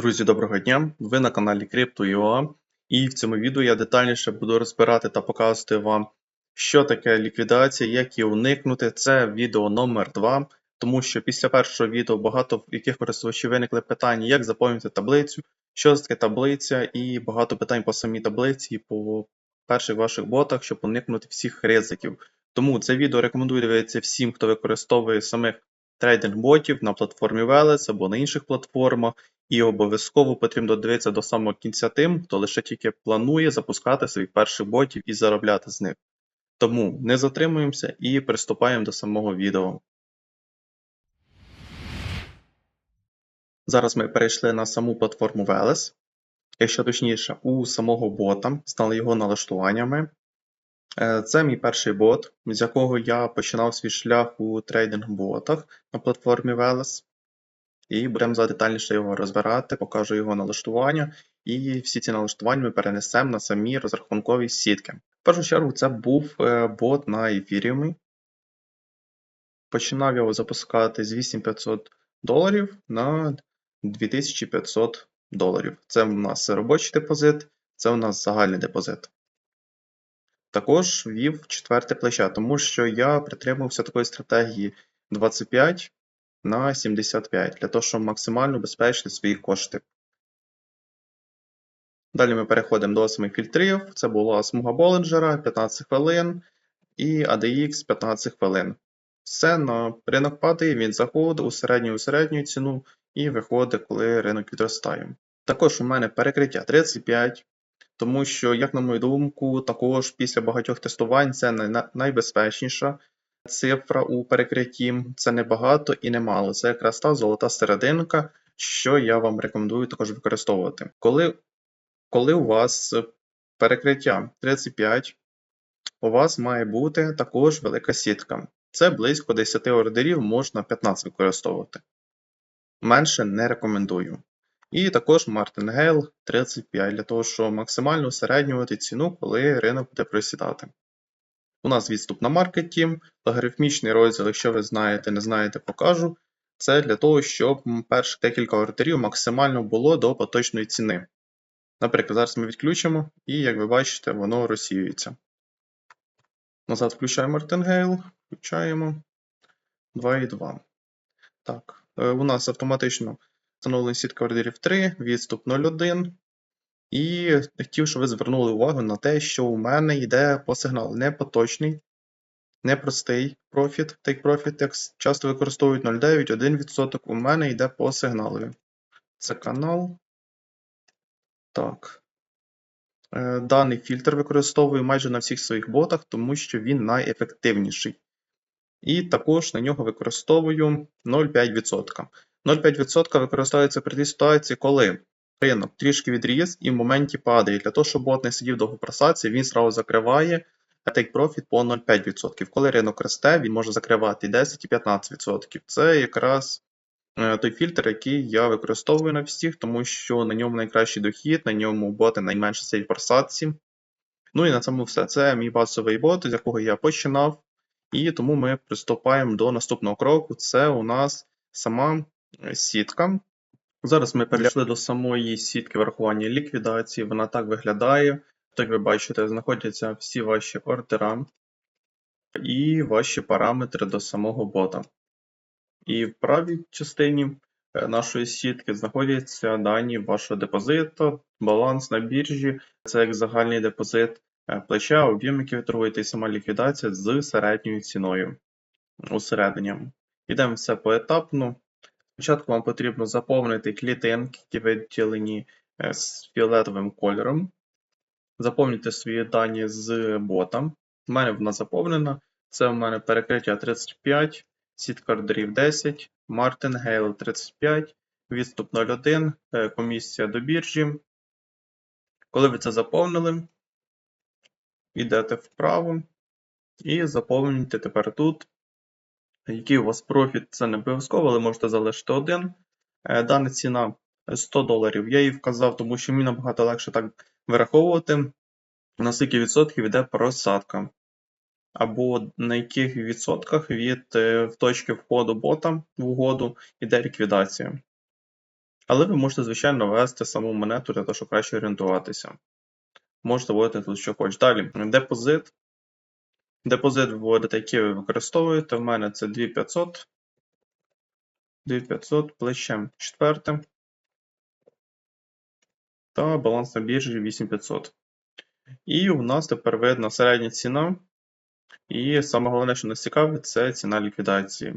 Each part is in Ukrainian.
Друзі, доброго дня! Ви на каналі Crypto.ua і в цьому відео я детальніше буду розбирати та показувати вам, що таке ліквідація, як її уникнути. Це відео номер 2 тому що після першого відео багато в яких користувачів виникли питання, як заповнити таблицю, що таке таблиця, і багато питань по самій таблиці, і по перших ваших ботах, щоб уникнути всіх ризиків. Тому це відео рекомендую дивитися всім, хто використовує самих трейдинг-ботів на платформі Veles або на інших платформах. І обов'язково потрібно дивитися до самого кінця тим, хто лише тільки планує запускати своїх перших ботів і заробляти з них. Тому не затримуємося і приступаємо до самого відео. Зараз ми перейшли на саму платформу Veles, якщо точніше, у самого бота, стали його налаштуваннями. Е, Це мій перший бот, з якого я починав свій шлях у трейдинг-ботах на платформі Veles. І будемо за детальніше його розбирати, покажу його налаштування, і всі ці налаштування ми перенесемо на самі розрахункові сітки. В першу чергу це був е, бот на ефіріумі. Починав його запускати з 8500 доларів на 2500 доларів. Це у нас робочий депозит, це у нас загальний депозит. Також ввів четверте плече, тому що я притримувався такої стратегії 25 на 75 для того, щоб максимально убезпечити свої кошти. Далі ми переходимо до самих фільтрів. Це була смуга Болінджера 15 хвилин і ADX 15 хвилин. Все на ринок падає, він заходить у середню у середню ціну і виходить, коли ринок відростає. Також у мене перекриття 35, тому що, як на мою думку, також після багатьох тестувань це найбезпечніша цифра у перекритті. Це не багато і не мало. Це якраз та золота серединка, що я вам рекомендую також використовувати. Коли, Коли у вас перекриття 35, у вас має бути також велика сітка. Це близько 10 ордерів, можна 15 використовувати. Менше не рекомендую. І також Martingale 35, для того, щоб максимально усереднювати ціну, коли ринок буде просідати. У нас відступ на маркеті, логарифмічний розділ, якщо ви знаєте, не знаєте, покажу. Це для того, щоб перших декілька ордерів максимально було до поточної ціни. Наприклад, зараз ми відключимо, і, як ви бачите, воно розсіюється. Назад включаємо Martingale, включаємо 2,2. Так, е, у нас автоматично встановлена сітка ордерів 3, відступ 0,1. І хотів, щоб ви звернули увагу на те, що у мене йде по сигналу не поточний, не простий профіт, take profit, як часто використовують 0,9, 1%. У мене йде по сигналу. Це канал. Так. Е, даний фільтр використовую майже на всіх своїх ботах, тому що він найефективніший. І також на нього використовую 0,5%. 0,5% використовується при тій ситуації, коли ринок трішки відріс і в моменті падає. Для того, щоб бот не сидів довго просадці, він зразу закриває take profit по 0,5%. Коли ринок росте, він може закривати і 10 і 15%. Це якраз е, той фільтр, який я використовую на всіх, тому що на ньому найкращий дохід, на ньому боти найменше сидять в просадці. Ну і на цьому все. Це мій базовий бот, з якого я починав. І тому ми приступаємо до наступного кроку. Це у нас сама сітка. Зараз ми перейшли до самої сітки врахування ліквідації. Вона так виглядає. Так ви бачите, знаходяться всі ваші ордера і ваші параметри до самого бота. І в правій частині е, нашої сітки знаходяться дані вашого депозиту, баланс на біржі, це як загальний депозит е, плеча, об'єм, який ви торгуєте, і сама ліквідація з середньою ціною усередині. Йдемо все поетапно. Спочатку вам потрібно заповнити клітинки, які виділені е, з фіолетовим кольором. Заповнюйте свої дані з бота. У мене вона заповнена. Це у мене перекриття 35, сітка ордерів 10, Martingale 35, відступ 01, е, комісія до біржі. Коли ви це заповнили, йдете вправо і заповнюєте тепер тут який у вас профіт, це не обов'язково, але можете залишити один. Е, дана ціна 100 доларів. Я її вказав, тому що мені набагато легше так вираховувати, на скільки відсотків йде просадка. Або на яких відсотках від е, точки входу бота в угоду йде ліквідація. Але ви можете, звичайно, ввести саму монету для того, щоб краще орієнтуватися. Можете вводити тут що хочеш. Далі, депозит. Депозит вводите, який ви використовуєте. У мене це 2500. 2500 плечем четверте. Та баланс на біржі 8500. І у нас тепер видно середня ціна. І саме головне, що нас цікавить, це ціна ліквідації.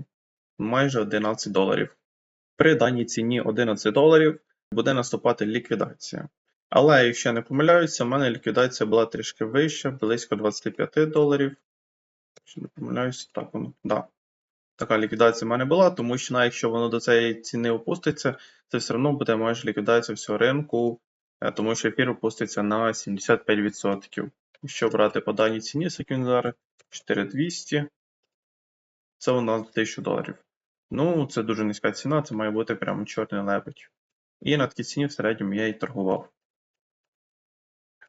Майже 11 доларів. При даній ціні 11 доларів буде наступати ліквідація. Але якщо я не помиляюся, у мене ліквідація була трішки вища, близько 25 доларів. Якщо не помиляюся, так воно. Да. Така ліквідація в мене була, тому що якщо воно до цієї ціни опуститься, це все одно буде майже ліквідація всього ринку, е, тому що ефір опуститься на 75%. Якщо брати по даній ціні, він 4200, це у нас 1000 доларів. Ну, це дуже низька ціна, це має бути прямо чорний лебедь. І на такій ціні в середньому я і торгував.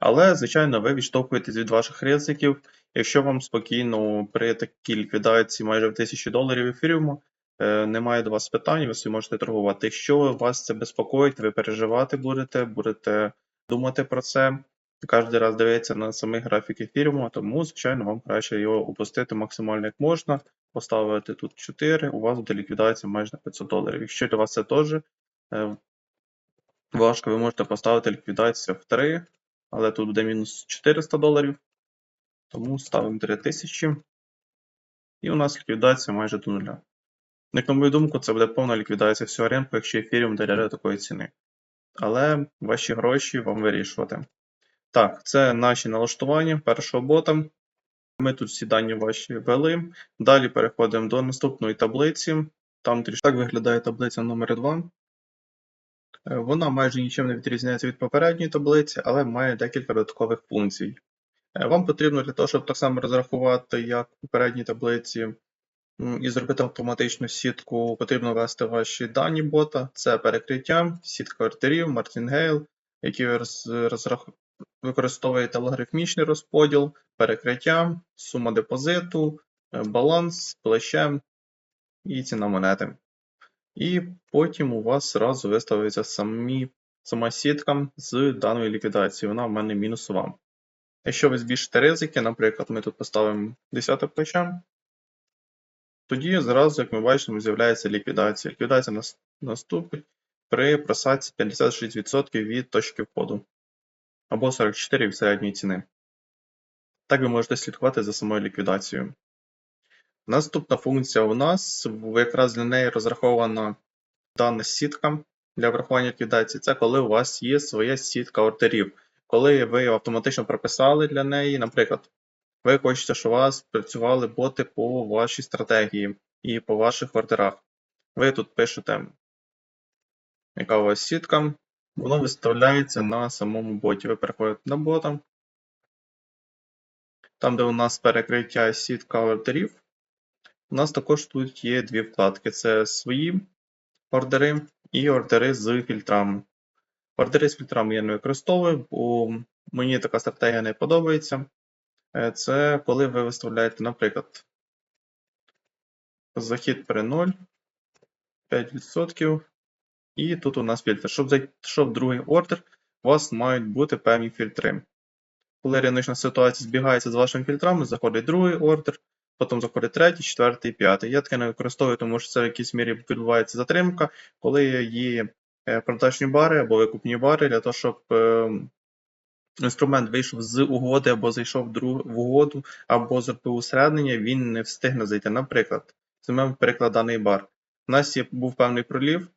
Але, звичайно, ви відштовхуєтесь від ваших ризиків. Якщо вам спокійно при такій ліквідації майже в 1000 доларів ефіріуму, е, немає до вас питань, ви собі можете торгувати. Якщо вас це безпокоїть, ви переживати будете, будете думати про це, кожен раз дивитися на самий графік ефіріуму, тому, звичайно, вам краще його опустити максимально як можна, поставити тут 4, у вас буде ліквідація майже на 500 доларів. Якщо для вас це теж е, важко, ви можете поставити ліквідацію в 3, але тут буде мінус 400 доларів. Тому ставимо 3000. І у нас ліквідація майже до нуля. Як на мою думку, це буде повна ліквідація всього ринку, якщо ефіріум доряде такої ціни. Але ваші гроші вам вирішувати. Так, це наші налаштування першого бота. Ми тут всі дані ваші ввели. Далі переходимо до наступної таблиці. Там трішки так виглядає таблиця номер 2. Е, Вона майже нічим не відрізняється від попередньої таблиці, але має декілька додаткових функцій. Е, Вам потрібно для того, щоб так само розрахувати, як в попередній таблиці, і зробити автоматичну сітку, потрібно ввести ваші дані бота. Це перекриття, сітка ордерів, мартінгейл, які ви розрах- використовуєте логарифмічний розподіл, перекриття, сума депозиту, е, баланс, плече і ціна монети. І потім у вас зразу виставиться самі, сама сітка з даної ліквідації. Вона в мене мінусова. Якщо ви збільшите ризики, наприклад, ми тут поставимо 10 плече, тоді зразу, як ми бачимо, з'являється ліквідація. Ліквідація наступить при просадці 56% від точки входу або 44% від середньої ціни. Так ви можете слідкувати за самою ліквідацією. Наступна функція у нас, якраз для неї розрахована дана сітка для врахування ліквідації. Це коли у вас є своя сітка ордерів. Коли ви автоматично прописали для неї, наприклад, ви хочете, щоб у вас працювали боти по вашій стратегії і по ваших ордерах. Ви тут пишете, яка у вас сітка, воно виставляється на самому боті. Ви переходите на бота. Там, де у нас перекриття сітка ордерів, у нас також тут є дві вкладки: це свої ордери і ордери з фільтрами. Ордери з фільтрами я не використовую, бо мені така стратегія не подобається. Е, Це коли ви виставляєте, наприклад, захід при 0, 5%, і тут у нас фільтр. Щоб зайшов другий ордер, у вас мають бути певні фільтри. Коли риночна ситуація збігається з вашими фільтрами, заходить другий ордер, потім заходить третій, четвертий, п'ятий. Я таке не використовую, тому що це в якійсь мірі відбувається затримка, коли є е, продажні бари або викупні бари для того, щоб е, інструмент вийшов з угоди або зайшов в угоду, або зробив усереднення, він не встигне зайти. Наприклад, візьмемо приклад даний бар. У нас є, був певний пролів,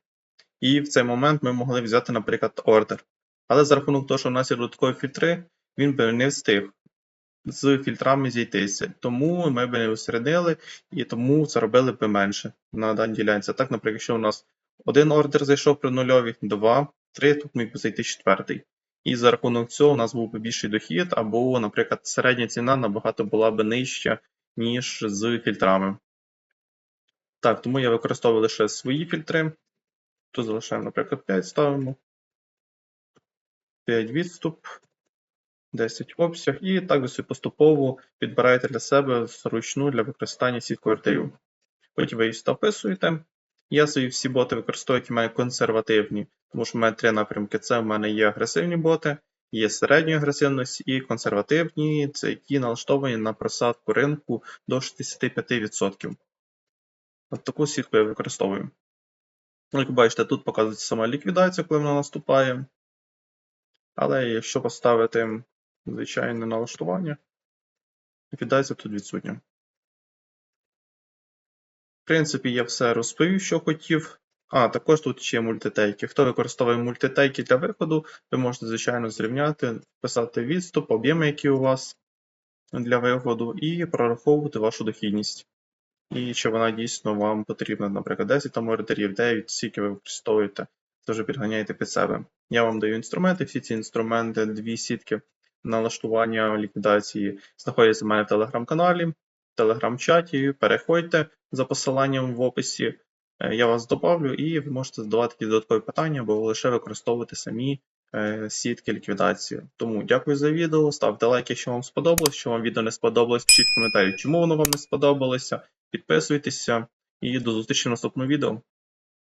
і в цей момент ми могли взяти, наприклад, ордер. Але за рахунок того, що в нас є додаткові фільтри, він би не встиг з фільтрами зійтися. Тому ми би не усередили, і тому заробили би менше на даній ділянці. Так, наприклад, якщо у нас один ордер зайшов при нульові, два, три, тут міг би зайти четвертий. І за рахунок цього у нас був би більший дохід, або, наприклад, середня ціна набагато була б нижча, ніж з фільтрами. Так, тому я використовую лише свої фільтри. Тут залишаємо, наприклад, 5 ставимо. 5 відступ, 10 обсяг, і так ви собі поступово підбираєте для себе зручну для використання сітку ордерів. Потім ви її вписуєте, Я свої всі боти використовую, які в консервативні, тому що в мене три напрямки. Це в мене є агресивні боти, є середньої агресивності і консервативні, це які налаштовані на просадку ринку до 65%. От таку сітку я використовую. Ну, Як бачите, тут показується сама ліквідація, коли вона наступає. Але якщо поставити звичайне налаштування, ліквідація тут відсутня. В принципі, я все розповів, що хотів. А, також тут ще мультитейки. Хто використовує мультитейки для виходу, ви можете, звичайно, зрівняти, писати відступ, об'єми, які у вас для виходу, і прораховувати вашу дохідність. І чи вона дійсно вам потрібна, наприклад, 10 там ордерів, 9, скільки ви використовуєте, це вже підганяєте під себе. Я вам даю інструменти, всі ці інструменти, дві сітки налаштування ліквідації знаходяться в мене в телеграм-каналі, в телеграм-чаті. Переходьте за посиланням в описі. Е, Я вас добавлю, і ви можете задавати якісь додаткові питання або лише використовувати самі е, сітки ліквідації. Тому дякую за відео. Ставте лайк, якщо вам сподобалось. Якщо вам відео не сподобалось, пишіть в коментарі, чому воно вам не сподобалося. Підписуйтеся і до зустрічі в наступному відео.